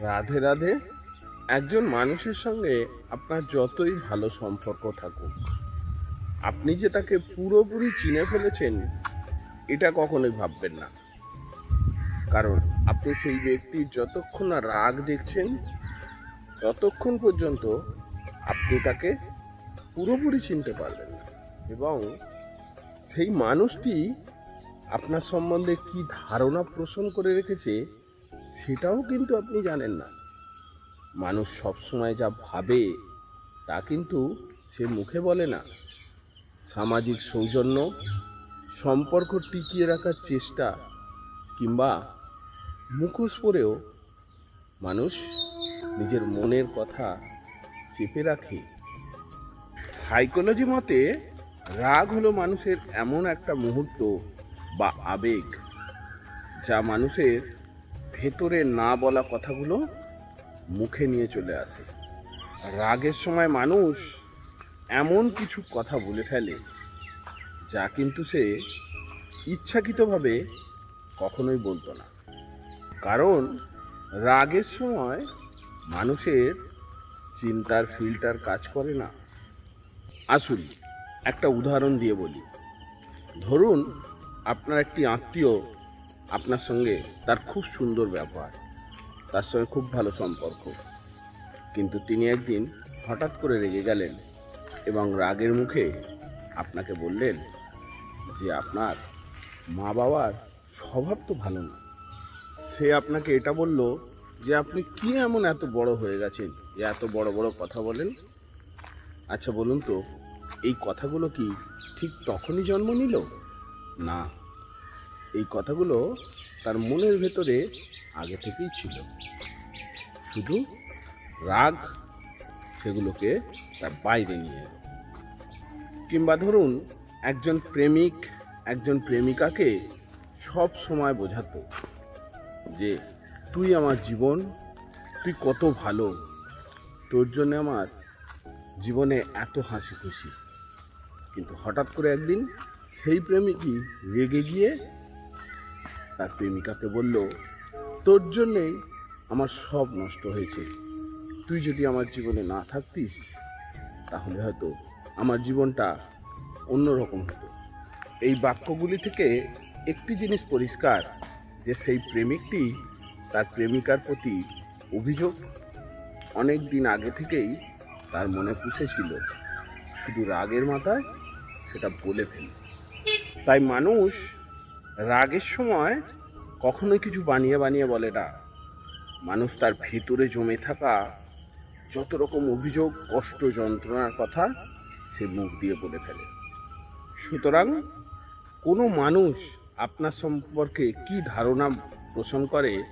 রাধে রাধে। একজন মানুষের সঙ্গে আপনার যতই ভালো সম্পর্ক থাকুক, আপনি যে তাকে পুরোপুরি চিনে ফেলেছেন, এটা কখনোই ভাববেন না। কারণ আপনি সেই ব্যক্তির যতক্ষণ না রাগ দেখছেন, ততক্ষণ পর্যন্ত আপনি তাকে পুরোপুরি চিনতে পারবেন না। এবং সেই মানুষটি আপনার সম্বন্ধে কি ধারণা পোষণ করে রেখেছে সেটাও কিন্তু আপনি জানেন না। মানুষ সবসময় যা ভাবে, তা কিন্তু সে মুখে বলে না। সামাজিক সৌজন্য, সম্পর্ক টিকিয়ে রাখার চেষ্টা, কিংবা মুখোশ পরেও মানুষ নিজের মনের কথা চেপে রাখে। সাইকোলজি মতে, রাগ হলো মানুষের এমন একটা মুহূর্ত বা আবেগ, যা মানুষের ভেতরে না বলা কথাগুলো মুখে নিয়ে চলে আসে। রাগের সময় মানুষ এমন কিছু কথা বলে ফেলে, যা কিন্তু সে ইচ্ছাকৃতভাবে কখনোই বলতো না। কারণ রাগের সময় মানুষের চিন্তার ফিল্টার কাজ করে না। আসুন একটা উদাহরণ দিয়ে বলি। ধরুন, আপনার একটি আত্মীয় আপনার সঙ্গে তার খুব সুন্দর ব্যবহার, তার সঙ্গে খুব ভালো সম্পর্ক। কিন্তু তিনি একদিন হঠাৎ করে রেগে গেলেন এবং রাগের মুখে আপনাকে বললেন যে আপনার মা বাবার স্বভাব তো ভালো না। সে আপনাকে এটা বলল যে আপনি কি এমন এত বড় হয়ে গেছেন, যে এত বড় বড় কথা বলেন? আচ্ছা বলুন তো, এই কথাগুলো কি ঠিক তখনই জন্ম নিল? না এই কথাগুলো তার মনের ভেতরে আগে থেকেই ছিল। শুধু রাগ সেগুলোকে তার বাইরে নিয়ে কিংবা ধরুন, একজন প্রেমিক, একজন প্রেমিকাকে সব সময় বোঝাতো যে, তুই আমার জীবন, তুই কত ভালো, তোর জন্য আমার জীবনে এত হাসি খুশি। কিন্তু হঠাৎ করে একদিন সেই প্রেমিকই রেগে গিয়ে তার প্রেমিকাকে বলল, তোর জন্যেই আমার সব নষ্ট হয়েছে। তুই যদি আমার জীবনে না থাকতিস, তাহলে হয়তো আমার জীবনটা অন্যরকম হতো। এই বাক্যগুলি থেকে একটি জিনিস পরিষ্কার, যে সেই প্রেমিকটি তার প্রেমিকার প্রতি অভিযোগ অনেক দিন আগে থেকেই তার মনে পুষেছিল। শুধু রাগের মাথায় সেটা বলে ফেলে। তাই মানুষ রাগের সময় কখনোই কিছু বানিয়ে বানিয়ে বলে না। মানুষ তার ভেতরে জমে থাকা যত রকম অভিযোগ, কষ্ট, যন্ত্রণার কথা সে মুখ দিয়ে বলে ফেলে। সুতরাং কোনো মানুষ আপনার সম্পর্কে কি ধারণা পোষণ করে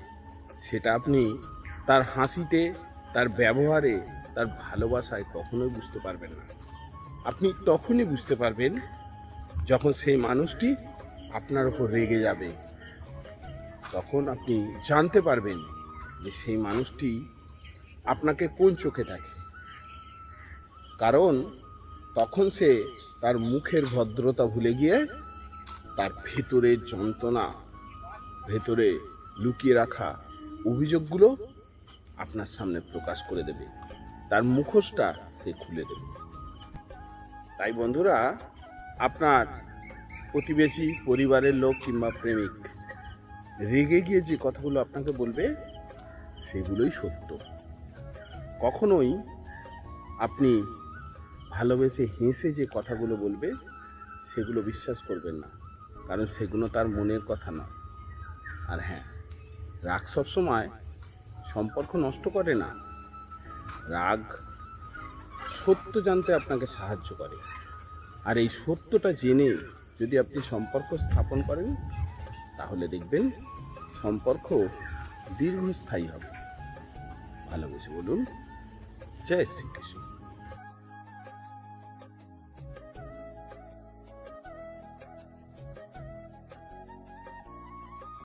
সেটা আপনি তার হাসিতে, তার ব্যবহারে, তার ভালোবাসায় কখনোই বুঝতে পারবেন না। আপনি তখনই বুঝতে পারবেন যখন সেই মানুষটি আপনার ওপর রেগে যাবে। তখন আপনি জানতে পারবেন যে সেই মানুষটি আপনাকে কোন চোখে থাকে কারণ তখন সে তার মুখের ভদ্রতা ভুলে গিয়ে তার ভেতরের যন্ত্রণা, ভেতরে লুকিয়ে রাখা অভিযোগগুলো আপনার সামনে প্রকাশ করে দেবে। তার মুখোশটা সে খুলে দেবে। তাই বন্ধুরা, আপনার প্রতিবেশী পরিবারের লোক কিংবা প্রেমিক, রেগে গিয়ে যে কথাগুলো আপনাকে বলবে, সেগুলোই সত্য। কখনোই আপনি ভালোবেসে হেসে যে কথাগুলো বলবে, সেগুলো বিশ্বাস করবেন না। কারণ সেগুলো তার মনের কথা না আর হ্যাঁ রাগ সবসময় সম্পর্ক নষ্ট করে না। রাগ সত্য জানতে আপনাকে সাহায্য করে। আর এই সত্যটা জেনে যদি আপনি সম্পর্ক স্থাপন করেন তাহলে দেখবেন সম্পর্ক দীর্ঘস্থায়ী হবে। ভালোবেসে বলুন জয় শ্রীকৃষ্ণ।